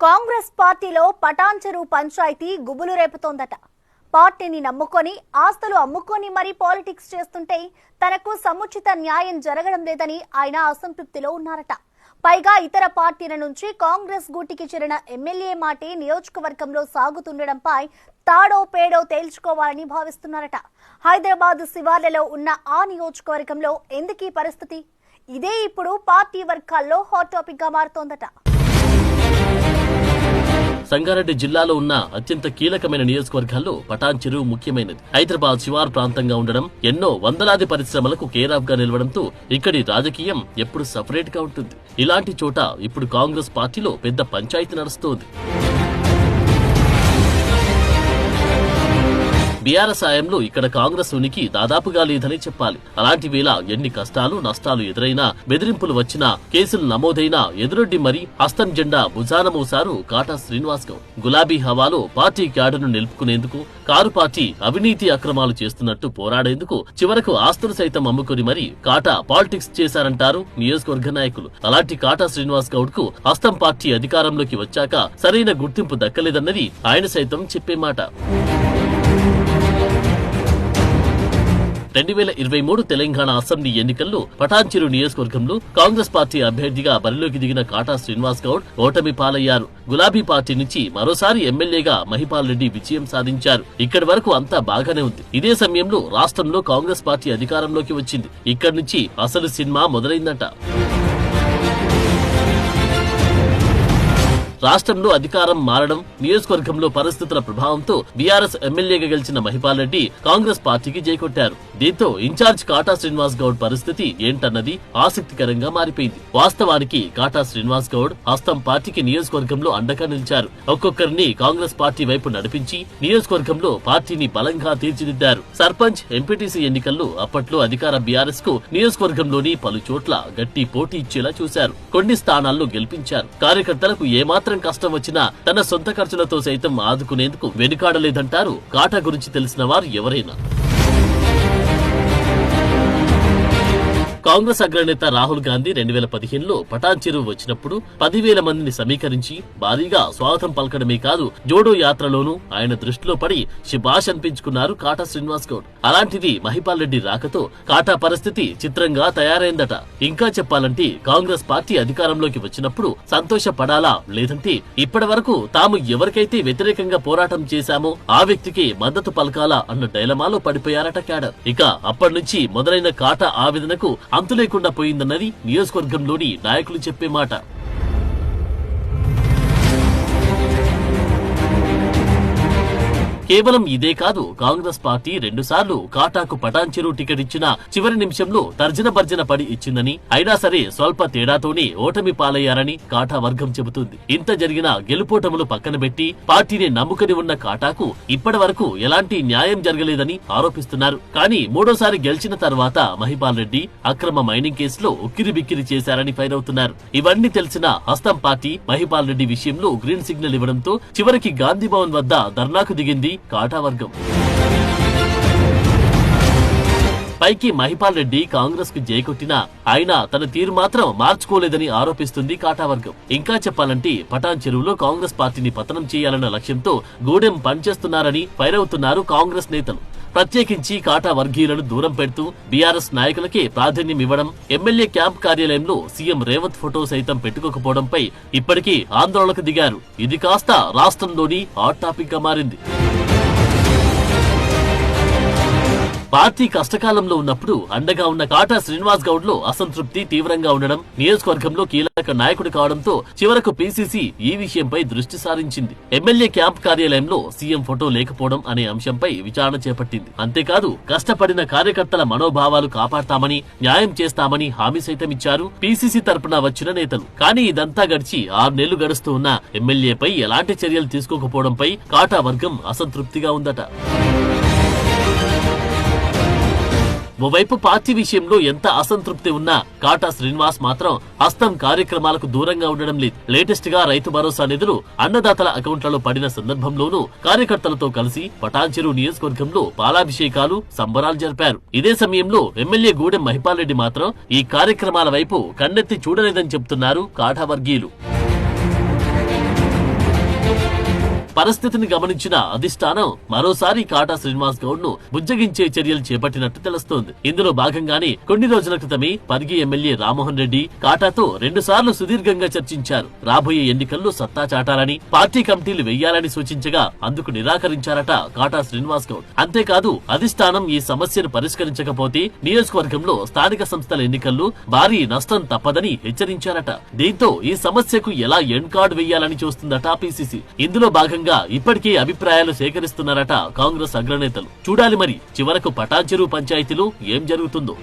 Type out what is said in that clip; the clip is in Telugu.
కాంగ్రెస్ పార్టీలో పటాన్చెరు పంచాయతీ గుబులు రేపుతోందట పార్టీని నమ్ముకొని ఆస్తులు అమ్ముకొని మరీ పాలిటిక్స్ చేస్తుంటే తనకు సముచిత న్యాయం జరగడం లేదని ఆయన అసంతృప్తిలో ఉన్నారట. పైగా ఇతర పార్టీల నుంచి కాంగ్రెస్ గూటికి చేరిన ఎమ్మెల్యే మాటే నియోజకవర్గంలో సాగుతుండడంపై తాడో పేడో తేల్చుకోవాలని భావిస్తున్నారట. హైదరాబాద్ శివార్లలో ఉన్న ఆ నియోజకవర్గంలో ఎందుకీ పరిస్థితి? ఇదే ఇప్పుడు పార్టీ వర్గాల్లో హాట్ టాపిక్గా మారుతోందట. సంగారెడ్డి జిల్లాలో ఉన్న అత్యంత కీలకమైన నియోజకవర్గాల్లో పటాన్ చెరువు ముఖ్యమైనది. హైదరాబాద్ శివారు ప్రాంతంగా ఉండడం ఎన్నో వందలాది పరిశ్రమలకు కేరాఫ్గా నిలవడంతో ఇక్కడి రాజకీయం ఎప్పుడు సపరేట్గా ఉంటుంది. ఇలాంటి చోట ఇప్పుడు కాంగ్రెస్ పార్టీలో పెద్ద పంచాయతీ నడుస్తోంది. బీఆర్ఎస్ హయాంలో ఇక్కడ కాంగ్రెస్ ఉనికి దాదాపుగా లేదని చెప్పాలి. అలాంటి వేళ ఎన్ని కష్టాలు నష్టాలు ఎదురైనా బెదిరింపులు వచ్చినా కేసులు నమోదైనా ఎదురొడ్డి మరీ హస్తం జెండా భుజాన మోసారు కాటా శ్రీనివాస్ గౌడ్. గులాబీ హవాలో పార్టీ క్యాడర్ను నిలుపుకునేందుకు కారు పార్టీ అవినీతి అక్రమాలు చేస్తున్నట్టు పోరాడేందుకు చివరకు ఆస్తులు సైతం అమ్ముకుని మరీ కాటా పాలిటిక్స్ చేశారంటారు నియోజకవర్గ నాయకులు. అలాంటి కాటా శ్రీనివాస్ గౌడ్కు హస్తం పార్టీ అధికారంలోకి వచ్చాక సరైన గుర్తింపు దక్కలేదన్నది ఆయన సైతం చెప్పే మాట. రెండు వేల ఇరవై మూడు తెలంగాణ అసెంబ్లీ ఎన్నికల్లో పటాన్చెరు నియోజకవర్గంలో కాంగ్రెస్ పార్టీ అభ్యర్థిగా బరిలోకి దిగిన కాటా శ్రీనివాస్ గౌడ్ ఓటమి పాలయ్యారు. గులాబీ పార్టీ నుంచి మరోసారి ఎమ్మెల్యేగా మహిపాల్ రెడ్డి విజయం సాధించారు. ఇక్కడి వరకు అంతా బాగానే ఉంది. ఇదే సమయంలో రాష్ట్రంలో కాంగ్రెస్ పార్టీ అధికారంలోకి వచ్చింది. ఇక్కడి నుంచి అసలు సినిమా మొదలైందట. రాష్ట్రంలో అధికారం మారడం నియోజకవర్గంలో పరిస్థితుల ప్రభావంతో బీఆర్ఎస్ ఎమ్మెల్యేగా గెలిచిన మహిపాల్ రెడ్డి కాంగ్రెస్ పార్టీకి జైకొట్టారు. దీంతో ఇన్ఛార్జ్ కాటా శ్రీనివాస్ గౌడ్ పరిస్థితి ఏంటన్నది ఆసక్తికరంగా మారిపోయింది. వాస్తవానికి కాటా శ్రీనివాస్ గౌడ్ హస్తం పార్టీకి నియోజకవర్గంలో అండగా నిలిచారు. ఒక్కొక్కరిని కాంగ్రెస్ పార్టీ వైపు నడిపించి నియోజకవర్గంలో పార్టీని బలంగా తీర్చిదిద్దారు. సర్పంచ్ ఎంపీటీసీ ఎన్నికల్లో అప్పట్లో అధికార బీఆర్ఎస్కు నియోజకవర్గంలోని పలు చోట్ల గట్టి పోటీ ఇచ్చేలా చూశారు. కొన్ని స్థానాల్లో గెలిపించారు. కార్యకర్తలకు ఏమాత్రం కష్టం వచ్చినా తన సొంత ఖర్చులతో సైతం ఆదుకునేందుకు వెనుకాడలేదంటారు. కాటా గురించి తెలిసిన వారు ఎవరైనా. కాంగ్రెస్ అగ్రనేత రాహుల్ గాంధీ రెండు వేల పదిహేనులో పటాన్ చెరువు వచ్చినప్పుడు పదివేల మందిని సమీకరించి భారీగా స్వాగతం పలకడమే కాదు జోడో యాత్రలోనూ ఆయన దృష్టిలో పడి శిబాష్ అనిపించుకున్నారు కాటా శ్రీనివాస్ గౌడ్. అలాంటిది మహిపాల్ రెడ్డి రాకతో కాటా పరిస్థితి చిత్రంగా తయారైందట. ఇంకా చెప్పాలంటే కాంగ్రెస్ పార్టీ అధికారంలోకి వచ్చినప్పుడు సంతోషపడాలా లేదంటే ఇప్పటి వరకు తాము ఎవరికైతే వ్యతిరేకంగా పోరాటం చేశామో ఆ వ్యక్తికి మద్దతు పలకాలా అన్న డైలమాలో పడిపోయారట క్యాడర్. ఇక అప్పటి నుంచి మొదలైన కాటా ఆవేదనకు అంతు లేకుండా పోయిందన్నది నియోజకవర్గంలోని నాయకులు చెప్పే మాట. కేవలం ఇదే కాదు కాంగ్రెస్ పార్టీ రెండుసార్లు కాటాకు పటాన్ చెరువు టికెట్ ఇచ్చిన చివరి నిమిషంలో తర్జన భర్జన పడి ఇచ్చిందని అయినా సరే స్వల్ప తేడాతోనే ఓటమి పాలయ్యారని కాటా వర్గం చెబుతుంది. ఇంత జరిగిన గెలుపోటములు పక్కన పెట్టి పార్టీని నమ్ముకుని ఉన్న కాటాకు ఇప్పటి వరకు ఎలాంటి న్యాయం జరగలేదని ఆరోపిస్తున్నారు. కానీ మూడోసారి గెలిచిన తర్వాత మహిపాల్ రెడ్డి అక్రమ మైనింగ్ కేసులో ఉక్కిరి బిక్కిరి చేశారని ఫైర్ అవుతున్నారు ఇవన్నీ తెలిసిన హస్తం పార్టీ మహిపాల్ రెడ్డి విషయంలో గ్రీన్ సిగ్నల్ ఇవ్వడంతో చివరికి గాంధీ భవన్ వద్ద ధర్నాకు దిగింది కాటా వర్గం పైకి మహిపాల్ రెడ్డి కాంగ్రెస్కు జయకొట్టినా ఆయన తన తీరు మాత్రం మార్చుకోలేదని ఆరోపిస్తుంది కాటావర్గం. ఇంకా చెప్పాలంటే పటాన్ చెరువులో కాంగ్రెస్ పార్టీని పతనం చేయాలన్న లక్ష్యంతో గూడెం పనిచేస్తున్నారని ఫైరవుతున్నారు కాంగ్రెస్ నేతలు. ప్రత్యేకించి కాటా వర్గీయులను దూరం పెడుతూ బీఆర్ఎస్ నాయకులకే ప్రాధాన్యం ఇవ్వడం ఎమ్మెల్యే క్యాంప్ కార్యాలయంలో సీఎం రేవంత్ ఫోటో సైతం పెట్టుకోకపోవడంపై ఇప్పటికీ ఆందోళనకు దిగారు. ఇది కాస్త రాష్ట్రంలోని హాట్ టాపిక్గా మారింది. పార్టీ కష్టకాలంలో ఉన్నప్పుడు అండగా ఉన్న కాటా శ్రీనివాస్ గౌడ్లో అసంతృప్తి తీవ్రంగా ఉండడం నియోజకవర్గంలో కీలక నాయకుడు కావడంతో చివరకు పిసిసి ఈ విషయంపై దృష్టి సారించింది. ఎమ్మెల్యే క్యాంప్ కార్యాలయంలో సీఎం ఫోటో లేకపోవడం అనే అంశంపై విచారణ చేపట్టింది. అంతేకాదు కష్టపడిన కార్యకర్తల మనోభావాలు కాపాడతామని న్యాయం చేస్తామని హామీ సైతం ఇచ్చారు పిసిసి తరపున వచ్చిన నేతలు. కానీ ఇదంతా గడిచి ఆరు నెలలు గడుస్తూ ఉన్న ఎమ్మెల్యేపై ఎలాంటి చర్యలు తీసుకోకపోవడంపై కాటా వర్గం అసంతృప్తిగా ఉందట. ఓవైపు పార్టీ విషయంలో ఎంత అసంతృప్తి ఉన్నా కాటా శ్రీనివాస్ మాత్రం హస్తం కార్యక్రమాలకు దూరంగా ఉండడం లేదు. లేటెస్ట్గా రైతు భరోసా నిధులు అన్నదాతల అకౌంట్లలో పడిన సందర్భంలోనూ కార్యకర్తలతో కలిసి పటాన్చెరు నియోజకవర్గంలో పాలాభిషేకాలు సంబరాలు జరిపారు. ఇదే సమయంలో ఎమ్మెల్యే గూడెం మహిపాల్ రెడ్డి మాత్రం ఈ కార్యక్రమాల వైపు కన్నెత్తి చూడలేదని చెబుతున్నారు కాటా పరిస్థితిని గమనించిన అధిష్టానం మరోసారి కాటా శ్రీనివాస్ గౌడ్ను బుజ్జగించే చర్యలు చేపట్టినట్టు తెలుస్తోంది. ఇందులో భాగంగానే కొన్ని రోజుల క్రితమే పరిగి ఎమ్మెల్యే రామ్మోహన్ రెడ్డి కాటాతో రెండు సార్లు సుదీర్ఘంగా చర్చించారు. రాబోయే ఎన్నికల్లో సత్తా చాటాలని పార్టీ కమిటీలు వెయ్యాలని సూచించగా అందుకు నిరాకరించారట కాటా శ్రీనివాస్ గౌడ్. అంతేకాదు అధిష్టానం ఈ సమస్యను పరిష్కరించకపోతే నియోజకవర్గంలో స్థానిక సంస్థల ఎన్నికల్లో భారీ నష్టం తప్పదని హెచ్చరించారట. దీంతో ఈ సమస్యకు ఎలా ఎండ్ కార్డు వెయ్యాలని చూస్తుందట పిసిసి. ఇందులో భాగంగా ఇప్పటికే అభిప్రాయాలు సేకరిస్తున్నారట కాంగ్రెస్ అగ్రనేతలు. చూడాలి మరి చివరకు పటాన్చెరు పంచాయతీలో ఏం జరుగుతుందో.